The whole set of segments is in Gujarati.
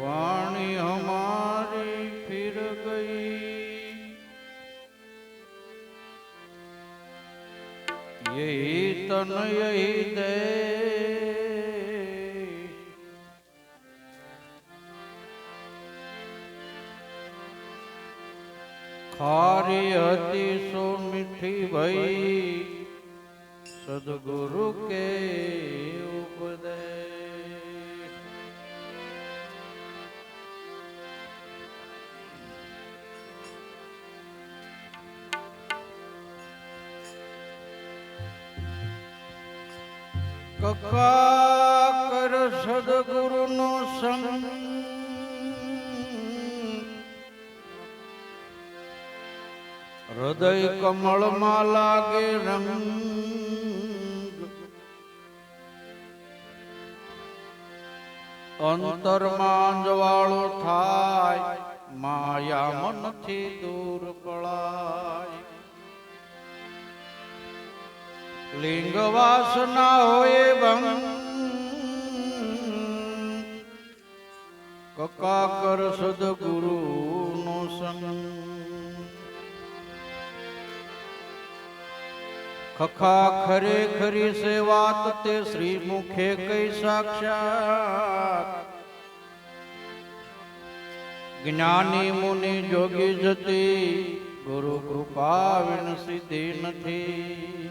વાણી હમારી ફિર ગઈ. યહી તન યહી દે. ખારી હતી સો મીઠી ભાઈ સદગુરુ કે ઉપદેશ. કકા કર સદગુરુ નો સંગ. હૃદય કમળમાં લાગે રંગ. અંતરમાં જવાળો થાય માયા મનથી દૂર પળાય. લિંગ વાસના હોય ભંગ કકા કર સદગુરુ નો સંગ. ખખા ખરે ખરી સે વાત તે શ્રી મુખે કઈ સાક્ષાત. જ્ઞાની મુનિ જોગી જતી, ગુરુ કૃપા વિન સિદ્ધિ નથી.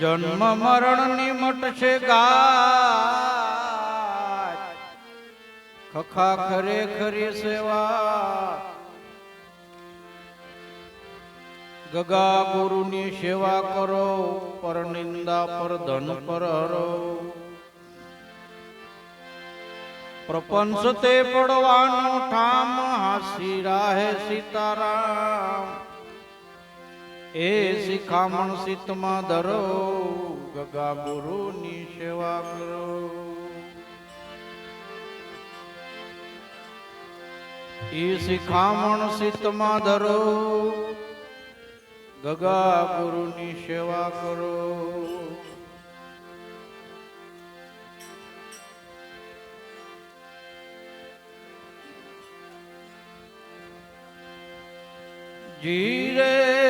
જન્મ મરણ નિમટ છે ગાય. ખખા ખરે ખરી સેવા. ગગા ગુરુની સેવા કરો, પર નિંદા, પર ધન, પર હરો. પ્રપંચ તે પડવાનો ઠામ, હાસી રાહે સીતારામ. એ શિખામણ સિતમાં ધરો, ગગા ગુરુની સેવા કરો. એ શિખામણ સીતમાં ધરો, ગગા ગુરુની સેવા કરો. જીરે